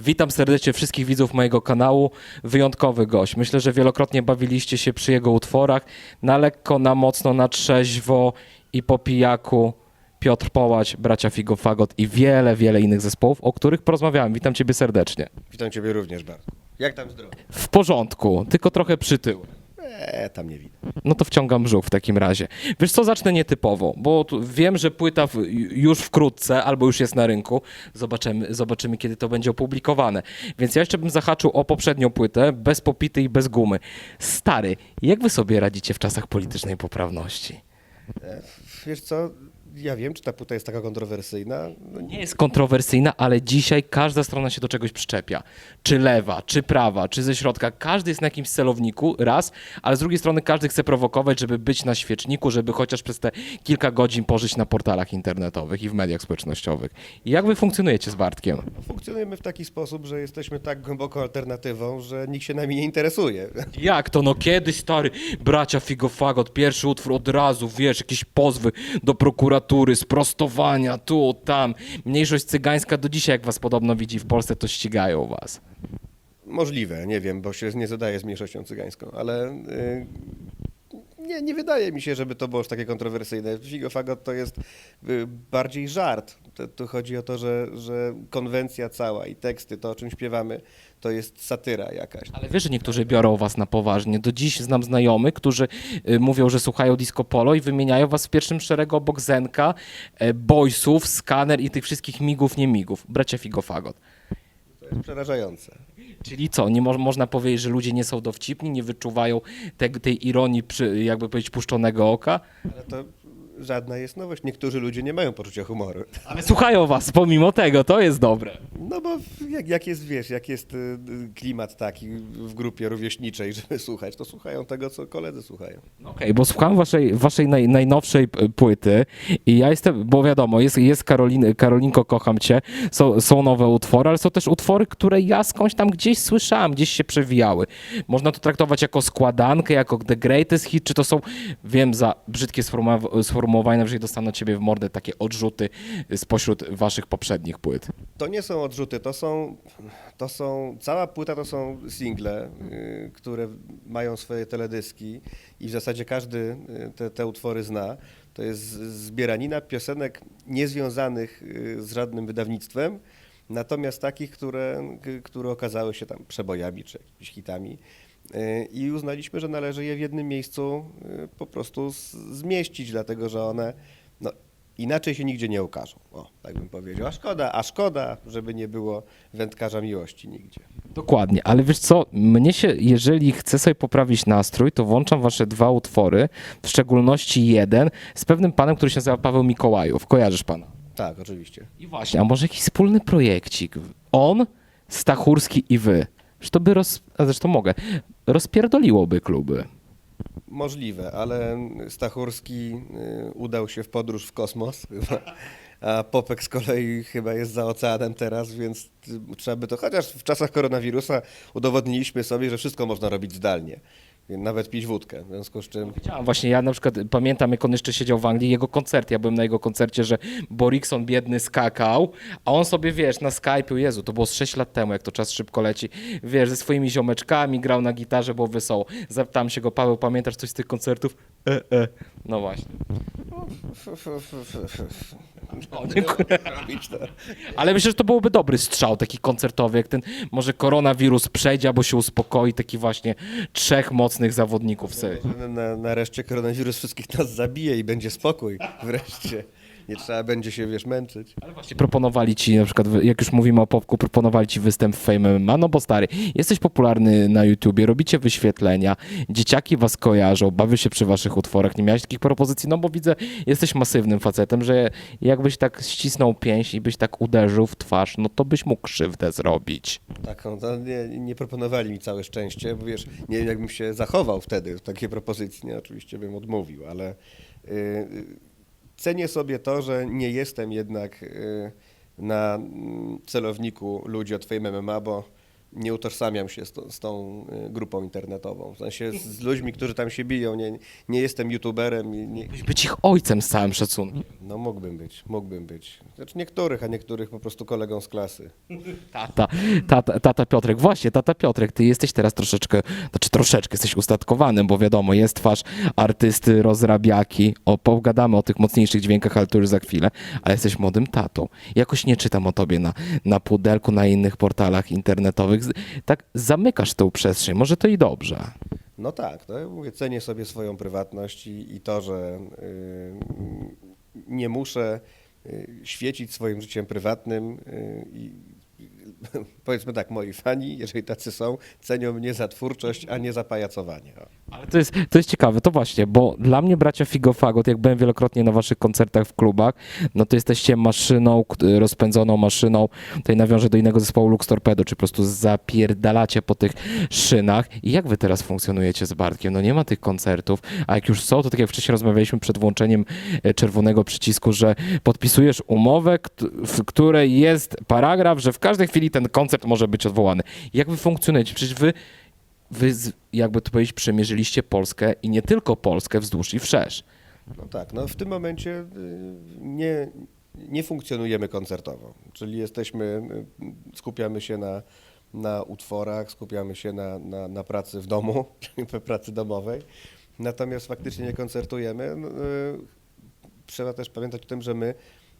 Witam serdecznie wszystkich widzów mojego kanału. Wyjątkowy gość. Myślę, że wielokrotnie bawiliście się przy jego utworach. Na lekko, na mocno, na trzeźwo i po pijaku. Piotr Połać, bracia Figo Fagot i wiele, wiele innych zespołów, o których porozmawiałem. Witam ciebie serdecznie. Witam Ciebie również bardzo. Jak tam zdrowie? W porządku, tylko trochę przytył. Eee, tam nie widzę. No to wciągam brzuch w takim razie. Wiesz co, zacznę nietypowo, bo wiem, że płyta w, już wkrótce albo już jest na rynku. Zobaczymy, zobaczymy, kiedy to będzie opublikowane. Więc ja jeszcze bym zahaczył o poprzednią płytę, bez popity i bez gumy. Stary, jak wy sobie radzicie w czasach politycznej poprawności? E, wiesz co, ja wiem, czy ta płyta jest taka kontrowersyjna. No, Nie jest kontrowersyjna, ale dzisiaj każda strona się do czegoś przyczepia. Czy lewa, czy prawa, czy ze środka. Każdy jest na jakimś celowniku, raz, ale z drugiej strony każdy chce prowokować, żeby być na świeczniku, żeby chociaż przez te kilka godzin pożyć na portalach internetowych i w mediach społecznościowych. I jak wy funkcjonujecie z Bartkiem? funkcjonujemy w taki sposób, że jesteśmy tak głęboko alternatywą, że nikt się nami nie interesuje. Jak to? No kiedyś, stary, bracia Figofagot, pierwszy utwór od razu, wiesz, jakieś pozwy do prokuratury, sprostowania, tu, tam. Mniejszość cygańska do dzisiaj, jak was podobno widzi w Polsce, to ścigają was. Możliwe, nie wiem, bo się nie zadaję z mniejszością cygańską, ale y, nie, nie wydaje mi się, żeby to było aż takie kontrowersyjne. Figo Fagot to jest y, bardziej żart. To, tu chodzi o to, że, że konwencja cała i teksty, to o czym śpiewamy, to jest satyra jakaś. Ale wiesz, że niektórzy biorą was na poważnie. Do dziś znam znajomych, którzy y, mówią, że słuchają disco polo i wymieniają was w pierwszym szeregu obok Zenka, e, Boysów, Skaner i tych wszystkich migów, nie migów. Bracia Figofagot. To jest przerażające. Czyli co, nie mo- można powiedzieć, że ludzie nie są dowcipni, nie wyczuwają te, tej ironii, przy, jakby powiedzieć, puszczonego oka? Ale to żadna jest nowość. Niektórzy ludzie nie mają poczucia humoru. Ale słuchają was pomimo tego, to jest dobre. No bo jak, jak jest, wiesz, jak jest y, y, klimat taki w grupie rówieśniczej, żeby słuchać, to słuchają tego, co koledzy słuchają. Okej, bo słuchałem waszej, waszej naj, najnowszej p- płyty i ja jestem, bo wiadomo, jest, jest Karolin, Karolinko, kocham cię, są, są nowe utwory, ale są też utwory, które ja skądś tam gdzieś słyszałem, gdzieś się przewijały. Można to traktować jako składankę, jako The Greatest Hit, czy to są, wiem, za brzydkie sformułowa- sformułowanie, najwyżej dostaną ciebie w mordę takie odrzuty spośród waszych poprzednich płyt. To nie są odrzuty, to są, to są, cała płyta to są single, y, które mają swoje teledyski i w zasadzie każdy y, te, te utwory zna. To jest zbieranina piosenek niezwiązanych y, z żadnym wydawnictwem, natomiast takich, które, które okazały się tam przebojami czy jakimiś hitami. Y, I uznaliśmy, że należy je w jednym miejscu y, po prostu zmieścić, dlatego że one no, inaczej się nigdzie nie ukażą. O, tak bym powiedział. A szkoda, a szkoda, żeby nie było wędkarza miłości nigdzie. Dokładnie, ale wiesz co, mnie się, jeżeli chcę sobie poprawić nastrój, to włączam wasze dwa utwory, w szczególności jeden z pewnym panem, który się nazywa Paweł Mikołajów. Kojarzysz pana? Tak, oczywiście. I właśnie, a może jakiś wspólny projekcik? On, Stachurski i wy. To by roz... A zresztą mogę. Rozpierdoliłoby kluby. Możliwe, ale Stachurski y, udał się w podróż w kosmos, a Popek z kolei chyba jest za oceanem teraz, więc y, trzeba by to, chociaż w czasach koronawirusa udowodniliśmy sobie, że wszystko można robić zdalnie. Nawet pić wódkę, w związku z czym Wiedziałem właśnie, ja na przykład pamiętam, jak on jeszcze siedział w Anglii, jego koncert, ja byłem na jego koncercie, że Borikson biedny skakał, a on sobie, wiesz, na Skype'u, Jezu, to było z 6 lat temu, jak to czas szybko leci, wiesz, ze swoimi ziomeczkami, grał na gitarze, było wesoło. Zapytałem się go, Paweł, pamiętasz coś z tych koncertów? E, e. No właśnie. O, dziękuję. Ale myślę, że to byłoby dobry strzał, taki koncertowy, jak ten, może koronawirus przejdzie, albo się uspokoi, taki właśnie trzech mocnych zawodników sobie. Na, nareszcie koronawirus wszystkich nas zabije i będzie spokój wreszcie. Nie trzeba będzie się, wiesz, męczyć. Ale właśnie proponowali ci, na przykład, jak już mówimy o popku, proponowali ci występ w Fame MMA, no bo stary, jesteś popularny na YouTubie, robicie wyświetlenia, dzieciaki was kojarzą, bawią się przy waszych utworach, nie miałeś takich propozycji, no bo widzę, jesteś masywnym facetem, że jakbyś tak ścisnął pięść i byś tak uderzył w twarz, no to byś mógł krzywdę zrobić. Taką, to nie, nie proponowali mi całe szczęście, bo wiesz, nie wiem jakbym się zachował wtedy w takiej propozycji, nie, oczywiście bym odmówił, ale y, y, cenię sobie to, że nie jestem jednak y, na mm, celowniku ludzi od Fame MMA, bo nie utożsamiam się z, to, z tą y, grupą internetową. W sensie z ludźmi, którzy tam się biją. Nie, nie jestem youtuberem. i Nie, być ich ojcem z całym szacunkiem. No mógłbym być, mógłbym być. Znaczy niektórych, a niektórych po prostu kolegą z klasy. Tata, tata, tata Piotrek, właśnie, tata Piotrek, ty jesteś teraz troszeczkę, znaczy troszeczkę jesteś ustatkowanym, bo wiadomo, jest twarz artysty, rozrabiaki, o, pogadamy o tych mocniejszych dźwiękach, ale to już za chwilę, ale jesteś młodym tatą. Jakoś nie czytam o tobie na, na pudelku, na innych portalach internetowych. Tak zamykasz tą przestrzeń, może to i dobrze. No tak, no, ja mówię, cenię sobie swoją prywatność i, i to, że y, nie muszę y, świecić swoim życiem prywatnym y, i powiedzmy tak, moi fani, jeżeli tacy są, cenią mnie za twórczość, a nie za pajacowanie. Ale to jest, to jest ciekawe, to właśnie, bo dla mnie bracia Figofagot, jak byłem wielokrotnie na waszych koncertach w klubach, no to jesteście maszyną, rozpędzoną maszyną, tutaj nawiążę do innego zespołu Lux Torpedo, czy po prostu zapierdalacie po tych szynach. I jak wy teraz funkcjonujecie z Bartkiem? No nie ma tych koncertów, a jak już są, to tak jak wcześniej rozmawialiśmy przed włączeniem e, czerwonego przycisku, że podpisujesz umowę, w której jest paragraf, że w każdej chwili ten koncert może być odwołany. Jak wy funkcjonujecie? Przecież wy wy, jakby to powiedzieć, przemierzyliście Polskę i nie tylko Polskę wzdłuż i wszerz. No tak, no w tym momencie y, nie, nie funkcjonujemy koncertowo, czyli jesteśmy, y, skupiamy się na, na utworach, skupiamy się na, na, na pracy w domu, czyli pracy domowej, natomiast faktycznie nie koncertujemy. Y, Trzeba też pamiętać o tym, że my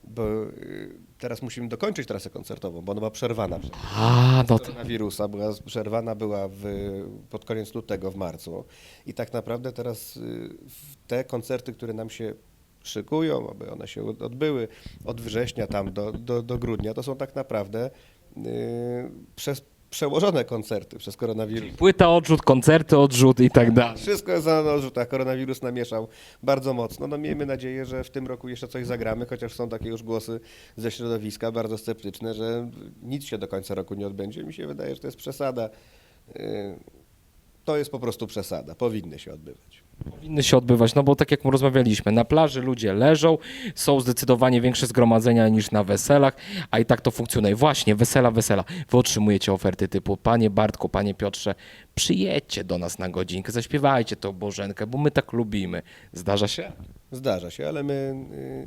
bo y, teraz musimy dokończyć trasę koncertową, bo ona była przerwana przez A, no to, koronawirusa, była przerwana była w, pod koniec lutego, w marcu. I tak naprawdę teraz y, te koncerty, które nam się szykują, aby one się odbyły od września tam do, do, do grudnia, to są tak naprawdę y, przez przełożone koncerty przez koronawirus. płyta odrzut, koncerty odrzut i tak dalej. Wszystko jest na odrzutach. Koronawirus namieszał bardzo mocno. No miejmy nadzieję, że w tym roku jeszcze coś zagramy, chociaż są takie już głosy ze środowiska bardzo sceptyczne, że nic się do końca roku nie odbędzie. Mi się wydaje, że to jest przesada. To jest po prostu przesada. Powinny się odbywać. Powinny się odbywać, no bo tak jak rozmawialiśmy, na plaży ludzie leżą, są zdecydowanie większe zgromadzenia niż na weselach, a i tak to funkcjonuje. Właśnie, wesela, wesela. Wy otrzymujecie oferty typu, panie Bartku, panie Piotrze, przyjedźcie do nas na godzinkę, zaśpiewajcie tą Bożenkę, bo my tak lubimy. Zdarza się? Zdarza się, ale my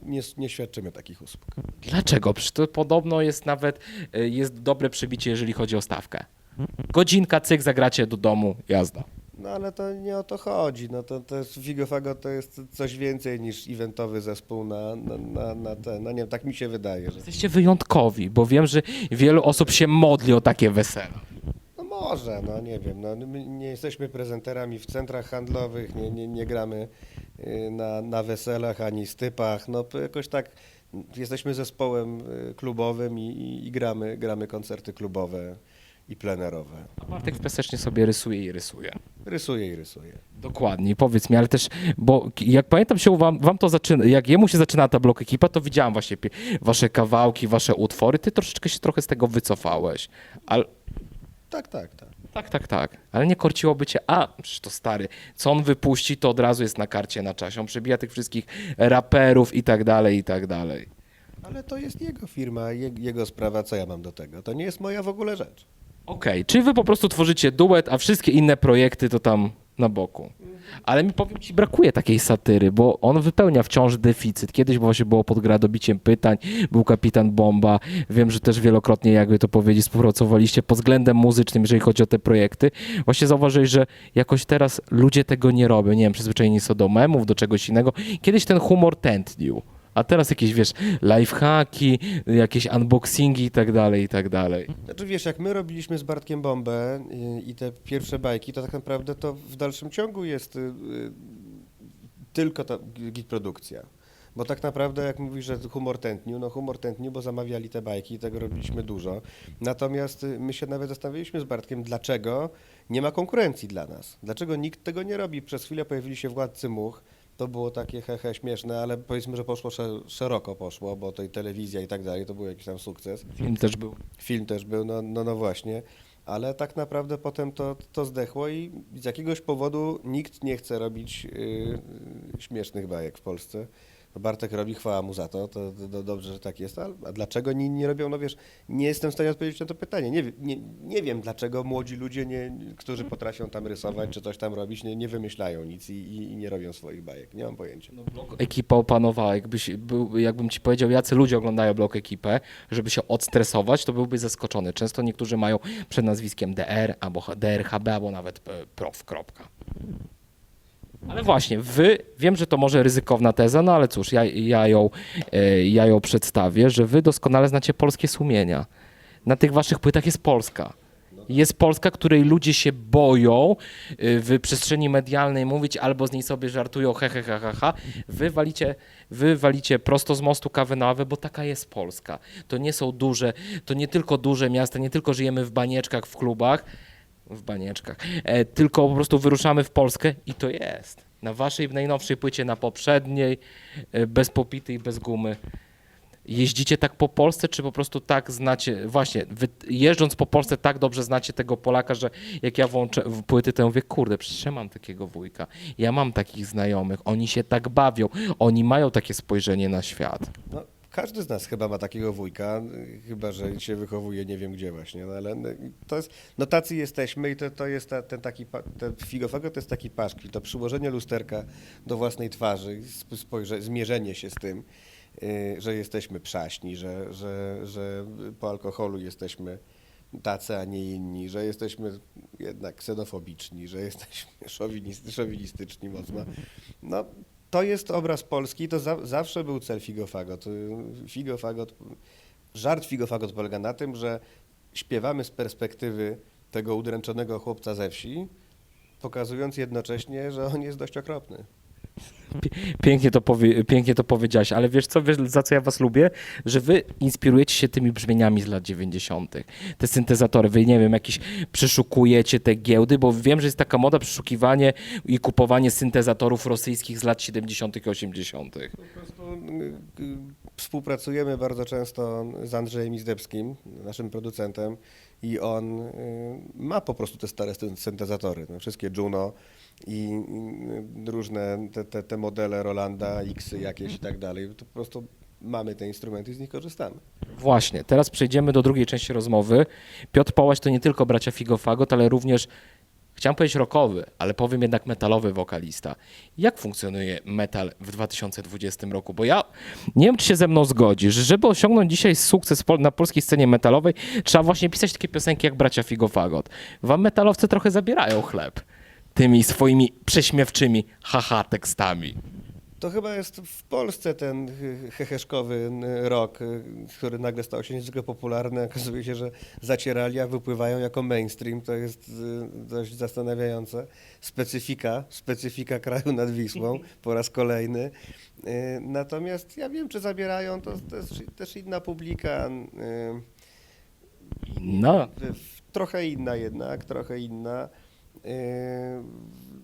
yy, nie, nie świadczymy takich usług. Dlaczego? Przecież to podobno jest nawet y, jest dobre przebicie, jeżeli chodzi o stawkę. Godzinka, cyk, zagracie do domu, jazda. No ale to nie o to chodzi. No to, to jest Figo Fago to jest coś więcej niż eventowy zespół na, na, na, na ten. No nie wiem, tak mi się wydaje, że. Jesteście wyjątkowi, bo wiem, że wielu osób się modli o takie wesela. No może, no nie wiem. No, my nie jesteśmy prezenterami w centrach handlowych, nie, nie, nie gramy y, na, na weselach ani stypach. No jakoś tak jesteśmy zespołem y, klubowym i, i, i gramy, gramy koncerty klubowe i plenerowe. A Bartek w pesecznie sobie rysuje i rysuje. Rysuję i rysuję. Dokładnie, powiedz mi, ale też, bo jak pamiętam się, wam, wam to zaczyna, jak jemu się zaczyna ta blok ekipa, to widziałam właśnie wasze kawałki, wasze utwory, ty troszeczkę się trochę z tego wycofałeś. Ale, Tak, tak, tak. tak, tak, tak, ale nie korciłoby cię, a, przecież to stary, co on wypuści, to od razu jest na karcie na czasie, on przebija tych wszystkich raperów i tak dalej, i tak dalej. Ale to jest jego firma, je, jego sprawa, co ja mam do tego. To nie jest moja w ogóle rzecz. Okej, czyli wy po prostu tworzycie duet, a wszystkie inne projekty to tam na boku. Ale mi powiem ci, brakuje takiej satyry, bo on wypełnia wciąż deficyt. Kiedyś właśnie było pod gradobiciem pytań, był kapitan Bomba. Wiem, że też wielokrotnie, jakby to powiedzieć, współpracowaliście pod względem muzycznym, jeżeli chodzi o te projekty. Właśnie zauważyłeś, że jakoś teraz ludzie tego nie robią. Nie wiem, przyzwyczajeni są do memów, do czegoś innego. Kiedyś ten humor tętnił. A teraz jakieś, wiesz, lifehacki, jakieś unboxingi i tak dalej, i tak dalej. Znaczy wiesz, jak my robiliśmy z Bartkiem Bombę i te pierwsze bajki, to tak naprawdę to w dalszym ciągu jest y, y, tylko ta git produkcja. Bo tak naprawdę, jak mówisz, że humor tętnił, no humor tętnił, bo zamawiali te bajki i tego robiliśmy dużo. Natomiast y, my się nawet zastanawialiśmy z Bartkiem, dlaczego nie ma konkurencji dla nas. Dlaczego nikt tego nie robi. Przez chwilę pojawili się Władcy Much, to było takie hehe śmieszne, ale powiedzmy, że poszło sze- szeroko poszło, bo to i telewizja i tak dalej, to był jakiś tam sukces. Film też był. Film też był, no, no, no właśnie. Ale tak naprawdę potem to, to zdechło i z jakiegoś powodu nikt nie chce robić y, śmiesznych bajek w Polsce. No Bartek robi, chwała mu za to, to, to, to dobrze, że tak jest, a, a dlaczego inni nie robią, no wiesz, nie jestem w stanie odpowiedzieć na to pytanie. Nie, nie, nie wiem, dlaczego młodzi ludzie, nie, którzy potrafią tam rysować czy coś tam robić, nie, nie wymyślają nic i, i, i nie robią swoich bajek. Nie mam pojęcia. Ekipa opanowała. Jakbyś, był, jakbym ci powiedział, jacy ludzie oglądają blok ekipę, żeby się odstresować, to byłby zaskoczony. Często niektórzy mają przed nazwiskiem DR albo DRHB, albo nawet prof. Kropka. Ale właśnie, wy, wiem, że to może ryzykowna teza, no ale cóż, ja, ja, ją, e, ja ją przedstawię, że wy doskonale znacie polskie sumienia. Na tych waszych płytach jest Polska. Jest Polska, której ludzie się boją y, w przestrzeni medialnej mówić albo z niej sobie żartują he, he, he, he, he. Wy walicie, wy walicie prosto z mostu kawę na ławę, bo taka jest Polska. To nie są duże, to nie tylko duże miasta, nie tylko żyjemy w banieczkach, w klubach, w banieczkach, e, tylko po prostu wyruszamy w Polskę i to jest. Na waszej najnowszej płycie, na poprzedniej, e, bez popity i bez gumy. Jeździcie tak po Polsce, czy po prostu tak znacie, właśnie, wy, jeżdżąc po Polsce tak dobrze znacie tego Polaka, że jak ja włączę w płyty, to mówię, kurde, przecież ja mam takiego wujka, ja mam takich znajomych, oni się tak bawią, oni mają takie spojrzenie na świat. No, każdy z nas chyba ma takiego wujka, chyba że się wychowuje nie wiem gdzie właśnie, no ale to jest, no tacy jesteśmy i to, to jest ta, ten taki, ten figofago to jest taki paszkwil, to przyłożenie lusterka do własnej twarzy, sp- spojrze, zmierzenie się z tym, y, że jesteśmy przaśni, że, że, że po alkoholu jesteśmy tacy, a nie inni, że jesteśmy jednak ksenofobiczni, że jesteśmy szowinis- szowinistyczni mocno. No, to jest obraz Polski, to za, zawsze był cel Figofagot. Y, Figofagot. Żart Figofagot polega na tym, że śpiewamy z perspektywy tego udręczonego chłopca ze wsi, pokazując jednocześnie, że on jest dość okropny. Pięknie to, powie, pięknie to powiedziałeś, ale wiesz co, wiesz, za co ja was lubię? Że wy inspirujecie się tymi brzmieniami z lat 90. Te syntezatory, wy nie wiem, jakieś przeszukujecie te giełdy, bo wiem, że jest taka moda przeszukiwanie i kupowanie syntezatorów rosyjskich z lat 70. i 80. Po prostu y, współpracujemy bardzo często z Andrzejem Izdebskim, naszym producentem, i on y, ma po prostu te stare syn- syntezatory, no, wszystkie Juno i y, różne te, te, te modele Rolanda, X jakieś i tak dalej. To po prostu mamy te instrumenty i z nich korzystamy. Właśnie, teraz przejdziemy do drugiej części rozmowy. Piotr Połaś to nie tylko bracia Figofagot, ale również, chciałem powiedzieć rockowy, ale powiem jednak metalowy wokalista. Jak funkcjonuje metal w 2020 roku? Bo ja nie wiem, czy się ze mną zgodzisz, że żeby osiągnąć dzisiaj sukces na polskiej scenie metalowej, trzeba właśnie pisać takie piosenki jak bracia Figofagot. Wam metalowcy trochę zabierają chleb tymi swoimi prześmiewczymi haha tekstami. To chyba jest w Polsce ten he- heheszkowy rok, y, który nagle stał się niezwykle popularny. Okazuje się, że zacieralia wypływają jako mainstream. To jest y, dość zastanawiające. Specyfika, specyfika kraju nad Wisłą po raz kolejny. Y, Natomiast ja wiem, czy zabierają, to, to jest też inna publika. No, Trochę inna jednak, trochę inna. Yy,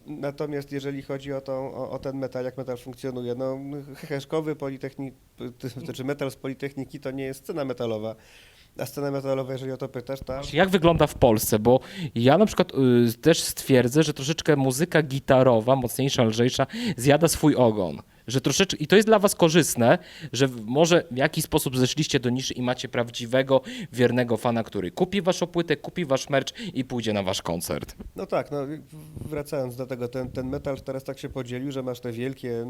Natomiast jeżeli chodzi o, o, o ten metal, jak metal funkcjonuje, no heheszkowy politechnik, to znaczy metal z Politechniki to nie jest scena metalowa. A scena metalowa, jeżeli o to pytasz, to Jak wygląda w Polsce? Bo ja na przykład y, też stwierdzę, że troszeczkę muzyka gitarowa, mocniejsza, lżejsza, zjada swój ogon. Że troszeczkę, I to jest dla was korzystne, że może w jakiś sposób zeszliście do niszy i macie prawdziwego, wiernego fana, który kupi waszą płytę, kupi wasz merch i pójdzie na wasz koncert. No tak, no, wracając do tego, ten, ten metal teraz tak się podzielił, że masz te wielkie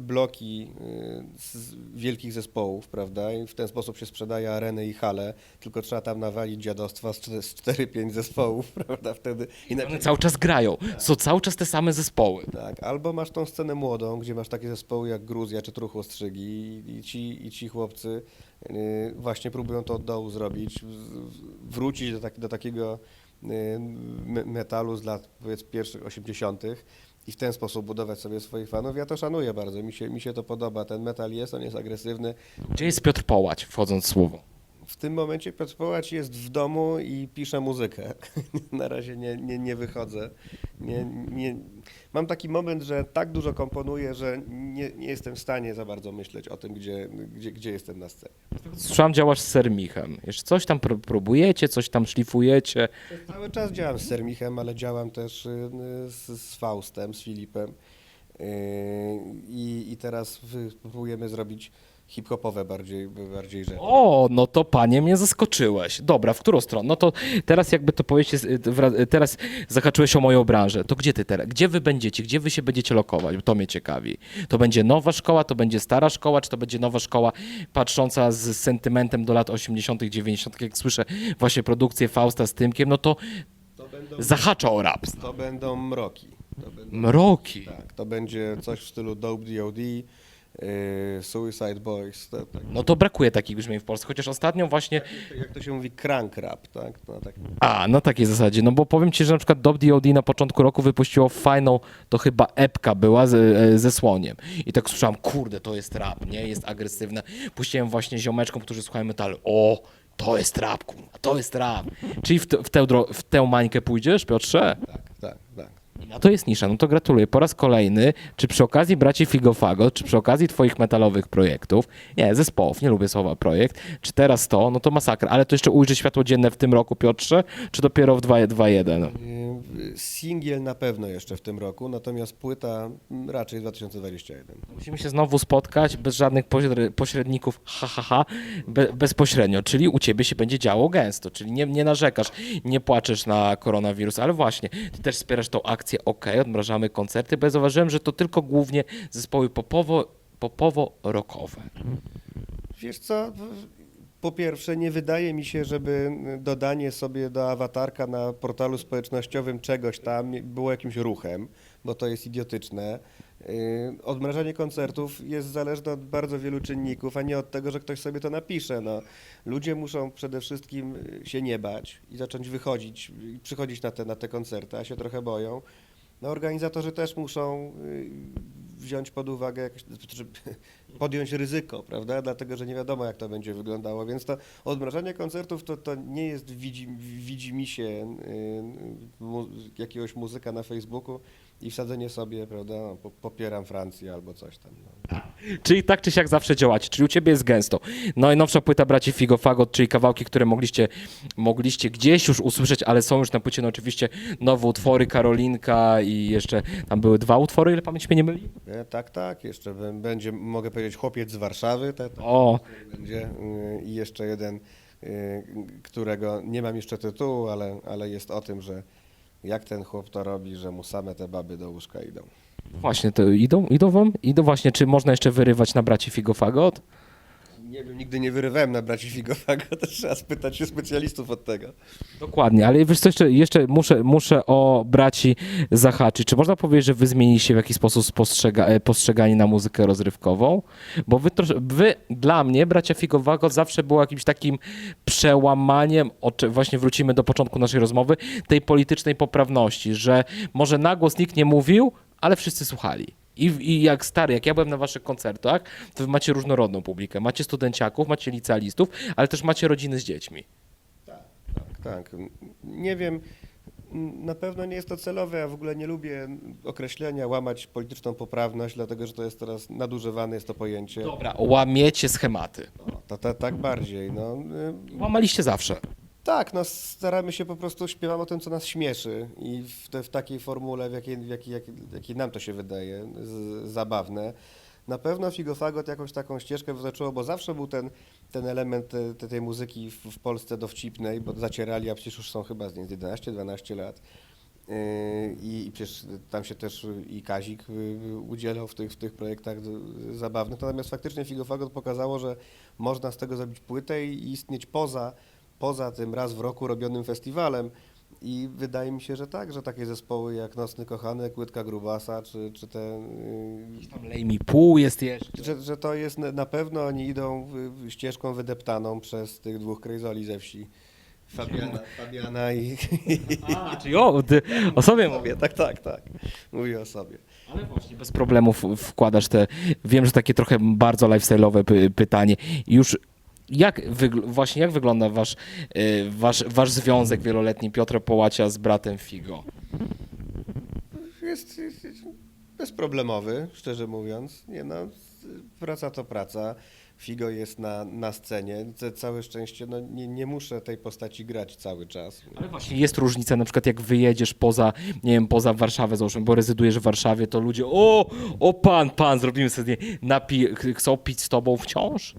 bloki y, z wielkich zespołów, prawda? I w ten sposób się sprzedaje areny i hale, tylko trzeba tam nawalić dziadostwa z, czte- z 4-5 zespołów, prawda? Wtedy One inaczej. cały czas grają. Są cały czas te same zespoły. Tak, albo masz tą scenę młodą, gdzie masz takie zespoły jak Gruzja czy Truchło Strzygi i, ci, i ci chłopcy y, właśnie próbują to od dołu zrobić, wrócić do, tak, do takiego y, me- metalu z lat powiedz pierwszych 80. i w ten sposób budować sobie swoich fanów. Ja to szanuję bardzo, mi się, mi się to podoba. Ten metal jest, on jest agresywny. Gdzie jest Piotr Połać, wchodząc w słowo? W tym momencie Piotr Połacz jest w domu i pisze muzykę. Na razie nie, nie, nie wychodzę. Nie, nie. Mam taki moment, że tak dużo komponuję, że nie, nie jestem w stanie za bardzo myśleć o tym, gdzie, gdzie, gdzie jestem na scenie. Słyszałem, działasz z Sermichem. Jeszcze coś tam pró- próbujecie, coś tam szlifujecie. Cały czas działam z Sermichem, ale działam też y, z, z Faustem, z Filipem. I, i teraz próbujemy zrobić hip-hopowe bardziej, bardziej rzeczy. O, no to panie mnie zaskoczyłeś. Dobra, w którą stronę? No to teraz jakby to powiedzieć, y, y, teraz zahaczyłeś o moją branżę. To gdzie ty teraz? Gdzie wy będziecie? Gdzie wy się będziecie lokować? Bo to mnie ciekawi. To będzie nowa szkoła, to będzie stara szkoła, czy to będzie nowa szkoła patrząca z sentymentem do lat 80., 90., jak słyszę właśnie produkcję Fausta z Tymkiem, no to To będą, zahacza o rap. to będą mroki. To będą, Mroki. tak, to będzie coś w stylu Dope D.O.D., yy, Suicide Boys. To, tak. No to brakuje takich brzmień w Polsce, chociaż ostatnio właśnie Jak to się mówi, crank rap, tak? No, tak. A, na takiej zasadzie. No bo powiem ci, że na przykład Dob D.O.D. na początku roku wypuściło fajną, to chyba epka była z, e, ze słoniem. I tak słyszałem, kurde, to jest rap, nie? Jest agresywne. Puściłem właśnie ziomeczkom, którzy słuchają metalu. O, to jest rap, kurwa, to jest rap. Czyli w, te, w, tę, w tę mańkę pójdziesz, Piotrze? Tak, tak, tak. No to jest nisza, no to gratuluję. Po raz kolejny, czy przy okazji braci Figofago, czy przy okazji twoich metalowych projektów, nie, zespołów, nie lubię słowa projekt, czy teraz to, no to masakra. Ale to jeszcze ujrzy światło dzienne w tym roku, Piotrze, czy dopiero w 2.1? Singiel na pewno jeszcze w tym roku, natomiast płyta raczej 2021. Musimy się znowu spotkać bez żadnych pośre- pośredników, ha, ha, ha, be, bezpośrednio, czyli u ciebie się będzie działo gęsto, czyli nie, nie narzekasz, nie płaczesz na koronawirus, ale właśnie, ty też wspierasz tą akcję, ok, odmrażamy koncerty, bo ja zauważyłem, że to tylko głównie zespoły popowo, popowo-rockowe. Wiesz co, po pierwsze nie wydaje mi się, żeby dodanie sobie do awatarka na portalu społecznościowym czegoś tam było jakimś ruchem, bo to jest idiotyczne. Yy, Odmrażanie koncertów jest zależne od bardzo wielu czynników, a nie od tego, że ktoś sobie to napisze. No, ludzie muszą przede wszystkim y, się nie bać i zacząć wychodzić i przychodzić na te, na te koncerty, a się trochę boją. No, organizatorzy też muszą y, wziąć pod uwagę, znaczy, podjąć ryzyko, prawda? Dlatego, że nie wiadomo, jak to będzie wyglądało. Więc to odmrażanie koncertów to, to nie jest widzi, widzimisię y, mu, jakiegoś muzyka na Facebooku i wsadzenie sobie, prawda, no, po- popieram Francję albo coś tam. No. Czyli tak czy siak zawsze działacie, czyli u ciebie jest gęsto. Najnowsza płyta braci Figo Fagot, czyli kawałki, które mogliście, mogliście gdzieś już usłyszeć, ale są już na płycie, no oczywiście nowe utwory, Karolinka i jeszcze tam były dwa utwory, ile pamięć mnie nie myli? E, tak, tak, jeszcze bę- będzie, mogę powiedzieć, chłopiec z Warszawy, te, te, O, będzie y, i jeszcze jeden, y, którego nie mam jeszcze tytułu, ale, ale jest o tym, że jak ten chłop to robi, że mu same te baby do łóżka idą. właśnie, to idą, idą wam? Idą właśnie, czy można jeszcze wyrywać na braci Figo Fagot? Nie wiem, nigdy nie wyrywałem na braci Figowago, to trzeba spytać się specjalistów od tego. Dokładnie, ale wiesz co, jeszcze, jeszcze muszę, muszę o braci zahaczyć. Czy można powiedzieć, że wy zmieniliście w jakiś sposób spostrzega, e, postrzeganie na muzykę rozrywkową? Bo wy, wy dla mnie, bracia Figowago, zawsze było jakimś takim przełamaniem, o czym właśnie wrócimy do początku naszej rozmowy, tej politycznej poprawności, że może na głos nikt nie mówił, ale wszyscy słuchali. I, I jak stary, jak ja byłem na waszych koncertach, to wy macie różnorodną publikę. Macie studenciaków, macie licealistów, ale też macie rodziny z dziećmi. Tak, tak. Nie wiem, na pewno nie jest to celowe, ja w ogóle nie lubię określenia, łamać polityczną poprawność, dlatego że to jest teraz nadużywane, jest to pojęcie. Dobra, łamiecie schematy. O, to, to, tak bardziej. No, Łamaliście zawsze. Tak, no staramy się po prostu, śpiewamy o tym, co nas śmieszy i w, te, w takiej formule, w jakiej, w jakiej, jakiej, nam to się wydaje z, zabawne. Na pewno Figofagot jakąś taką ścieżkę wyznaczyło, bo zawsze był ten, ten element te, te, tej muzyki w, w Polsce dowcipnej, bo zacierali, a przecież już są chyba z niej 11-12 lat. Yy, I, przecież tam się też i Kazik y, udzielał w tych, w tych projektach zabawnych. Natomiast faktycznie Figofagot pokazało, że można z tego zrobić płytę i istnieć poza poza tym raz w roku robionym festiwalem. I wydaje mi się, że tak, że takie zespoły jak Nocny Kochanek, Łydka Grubasa, czy, czy te, Tam lej mi pół jest jeszcze. że, że to jest na- pewno, oni idą y, ścieżką wydeptaną przez tych dwóch krejzoli ze wsi. Fabiana, Fabiana i... A, czyli o, ty o sobie mówię. Mówię, tak, tak, tak. Mówię o sobie. Ale właśnie bez problemów wkładasz te, wiem, że takie trochę bardzo lifestyle'owe py, pytanie. Już jak właśnie jak wygląda wasz, y, wasz, wasz związek wieloletni Piotra Połacia z bratem Figo? Jest, jest, jest bezproblemowy, szczerze mówiąc. Nie no, praca to praca. Figo jest na, na scenie. Całe szczęście, no nie, nie muszę tej postaci grać cały czas. Ale właśnie jest różnica, na przykład jak wyjedziesz poza, nie wiem, poza Warszawę, załóżmy, bo rezydujesz w Warszawie, to ludzie, o, o pan, pan, zrobimy sobie, napi, ch- chcą pić z tobą wciąż?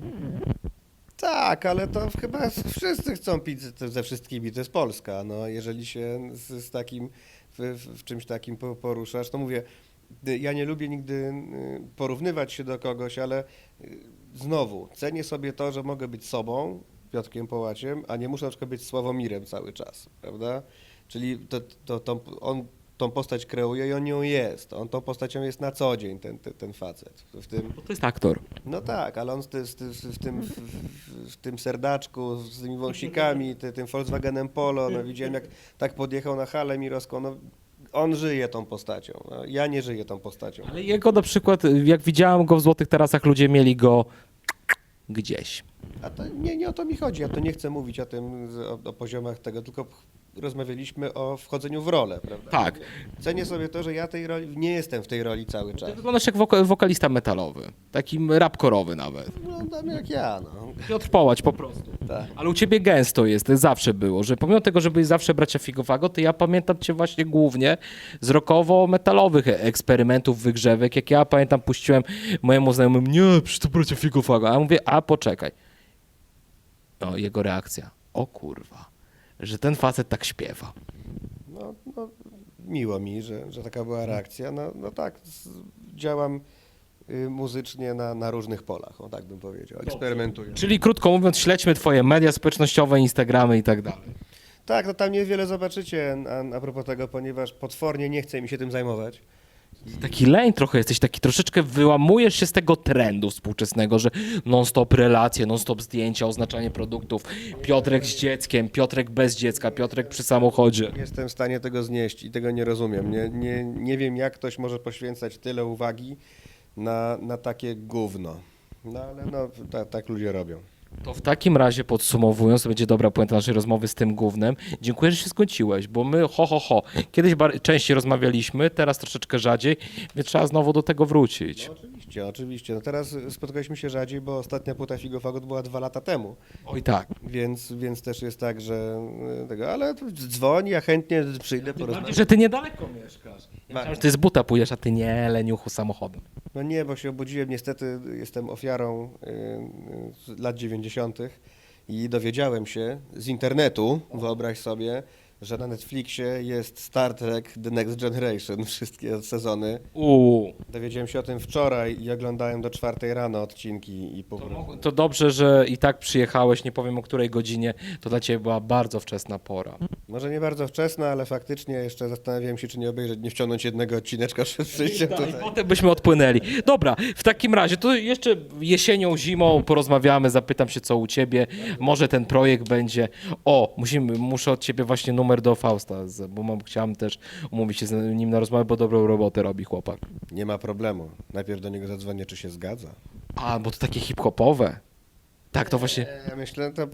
Tak, ale to chyba wszyscy chcą pić ze- wszystkimi, to jest Polska. No, jeżeli się z, z takim, w, w czymś takim po- poruszasz, to mówię, y, ja nie lubię nigdy y, porównywać się do kogoś, ale y, znowu, cenię sobie to, że mogę być sobą, Piotrkiem Połaciem, a nie muszę na przykład być Sławomirem cały czas, prawda? Czyli to, to, to, on tą postać kreuje i on nią jest. On tą postacią jest na co dzień, ten, ten, ten facet. W tym, Bo to jest aktor. no tak, ale on z, ty- z, ty- w, tym, w, w, tym serdaczku, z tymi wąsikami, ty, tym Volkswagenem Polo, no widziałem jak tak podjechał na halę Mirowską, no on żyje tą postacią, no, ja nie żyję tą postacią. Ale jego na przykład, jak widziałem go w Złotych Tarasach, ludzie mieli go gdzieś. A to nie, nie o to mi chodzi, ja to nie chcę mówić o tym, o, o poziomach tego, tylko rozmawialiśmy o wchodzeniu w rolę, prawda? Tak. Cenię sobie to, że ja tej roli, nie jestem w tej roli cały czas. Ty wyglądasz jak woka- wokalista metalowy, taki rapkorowy nawet. Wyglądam jak ja, no. Piotr Połać po prostu. Tak. Ale u ciebie gęsto jest, zawsze było, że pomimo tego, że byłeś zawsze bracia Figowago, to ja pamiętam cię właśnie głównie z rokowo-metalowych eksperymentów, wygrzewek. Jak ja pamiętam, puściłem mojemu znajomemu, nie, przecież to bracia Figowago. A ja mówię, a poczekaj. No, jego reakcja. O kurwa, że ten facet tak śpiewa. No, no, miło mi, że, że taka była reakcja. No, no tak, z, działam y, muzycznie na, na różnych polach, o tak bym powiedział. Eksperymentuję. Czyli krótko mówiąc, śledźmy twoje media społecznościowe, Instagramy i tak dalej. Tak, no tam niewiele zobaczycie a, a propos tego, ponieważ potwornie nie chce mi się tym zajmować. Taki leń trochę jesteś, taki troszeczkę wyłamujesz się z tego trendu współczesnego, że non-stop relacje, non-stop zdjęcia, oznaczanie produktów, Piotrek z dzieckiem, Piotrek bez dziecka, Piotrek przy samochodzie. Nie jestem w stanie tego znieść i tego nie rozumiem. Nie, nie, nie wiem, jak ktoś może poświęcać tyle uwagi na, na takie gówno. No ale no, ta, tak ludzie robią. To w takim razie podsumowując, to będzie dobra puenta naszej rozmowy z tym głównym. Dziękuję, że się zgodziłeś, bo my ho, ho, ho. Kiedyś częściej rozmawialiśmy, teraz troszeczkę rzadziej, więc trzeba znowu do tego wrócić. No, oczywiście, oczywiście. No teraz spotkaliśmy się rzadziej, bo ostatnia płyta Figo Fagot była dwa lata temu. Oj tak. Więc, więc też jest tak, że y, tego, ale dzwoń, ja chętnie przyjdę porozmawiać. że ty niedaleko mieszkasz. Ja myślałem, że ty z buta pójdziesz, a ty nie, leniuchu samochodem. No nie, bo się obudziłem, niestety jestem ofiarą y, y, lat 90. i dowiedziałem się z internetu, wyobraź sobie, że na Netflixie jest Star Trek The Next Generation, wszystkie sezony. Uuu. Dowiedziałem się o tym wczoraj i oglądałem do czwartej rano odcinki i po To, to dobrze, że i tak przyjechałeś, nie powiem o której godzinie, to dla ciebie była bardzo wczesna pora. Może nie bardzo wczesna, ale faktycznie jeszcze zastanawiałem się, czy nie obejrzeć, nie wciągnąć jednego odcineczka przed przyjściem I tutaj. potem byśmy odpłynęli. Dobra, w takim razie to jeszcze jesienią, zimą porozmawiamy, zapytam się co u ciebie. Może ten projekt będzie. O, musimy, muszę od ciebie właśnie numer do Fausta, z- bo mam, chciałem też umówić się z nim na rozmowę, bo dobrą robotę robi chłopak. Nie ma problemu. Najpierw do niego zadzwonię, czy się zgadza. A, bo to takie hip-hopowe. Tak, to właśnie. Ja myślę, to,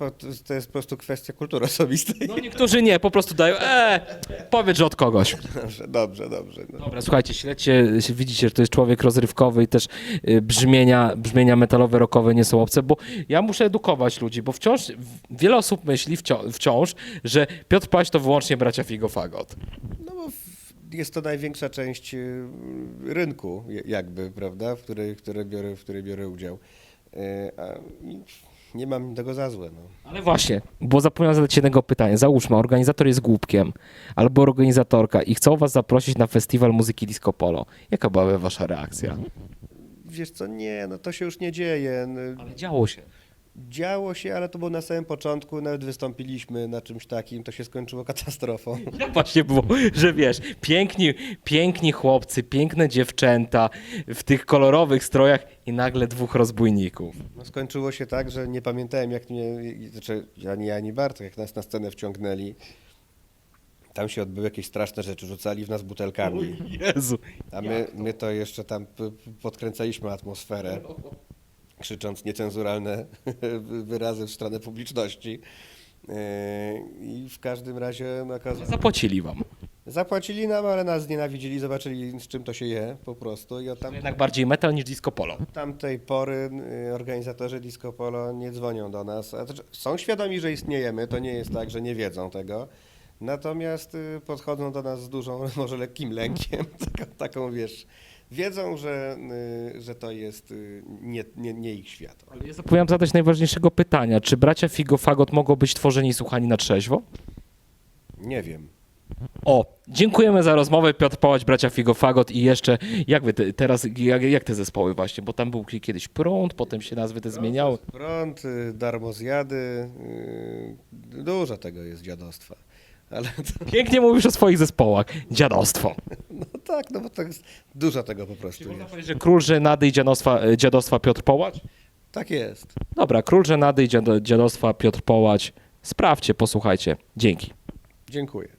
to jest po prostu kwestia kultury osobistej. No niektórzy nie, po prostu dają. E, powiedz, że od kogoś. Dobrze, dobrze, dobrze. No. Dobra, słuchajcie, śledźcie, widzicie, że to jest człowiek rozrywkowy i też y, brzmienia, brzmienia metalowe, rockowe nie są obce, bo ja muszę edukować ludzi, bo wciąż wiele osób myśli wciąż, wciąż że Piotr Paś to wyłącznie bracia Figo Fagot. no bo jest to największa część y, rynku, jakby, prawda, w której, w której, biorę, w której biorę udział. Y, A nie mam tego za złe. No. Ale właśnie, bo zapomniałem zadać jednego pytania. Załóżmy, organizator jest głupkiem albo organizatorka i chcą was zaprosić na festiwal muzyki disco polo. Jaka byłaby wasza reakcja? Wiesz co, nie, no to się już nie dzieje. No, Ale działo się. Działo się, ale to było na samym początku, nawet wystąpiliśmy na czymś takim, to się skończyło katastrofą. Jak właśnie było, że wiesz, piękni, piękni chłopcy, piękne dziewczęta w tych kolorowych strojach i nagle dwóch rozbójników. No, skończyło się tak, że nie pamiętałem, jak mnie, znaczy ani ja, ani Bartek, jak nas na scenę wciągnęli. Tam się odbyły jakieś straszne rzeczy, rzucali w nas butelkami, Jezu. a my, my to jeszcze tam podkręcaliśmy atmosferę, krzycząc niecenzuralne wyrazy w stronę publiczności. Yy, I w każdym razie okazało Zapłacili wam. Zapłacili nam, ale nas znienawidzili, zobaczyli z czym to się je po prostu i od tam, Jednak bardziej metal niż disco polo. tamtej pory y, organizatorzy Disco Polo nie dzwonią do nas. Są świadomi, że istniejemy, to nie jest tak, że nie wiedzą tego. Natomiast y, podchodzą do nas z dużą, może lekkim lękiem, taką, taką wiesz, wiedzą, że, y, że to jest y, nie, nie, nie ich świat. Ale ja zapomniałem zadać najważniejszego pytania. Czy bracia Figo Fagot mogą być tworzeni i słuchani na trzeźwo? Nie wiem. O, dziękujemy za rozmowę. Piotr Pałać, bracia Figo Fagot i jeszcze, jak wy te, teraz, jak, jak te zespoły właśnie, bo tam był kiedyś prąd, potem się nazwy te zmieniały. Prąd, y, darmozjady, y, dużo tego jest dziadostwa. Ale to, Pięknie mówisz o swoich zespołach. Dziadostwo. no tak, no bo to jest, dużo tego po prostu Można jest. powiedzieć, że król żenady i dziadostwa, e, dziadostwa Piotr Połać? Tak jest. Dobra, król żenady i dziado- dziadostwa Piotr Połać. Sprawdźcie, posłuchajcie. Dzięki. Dziękuję.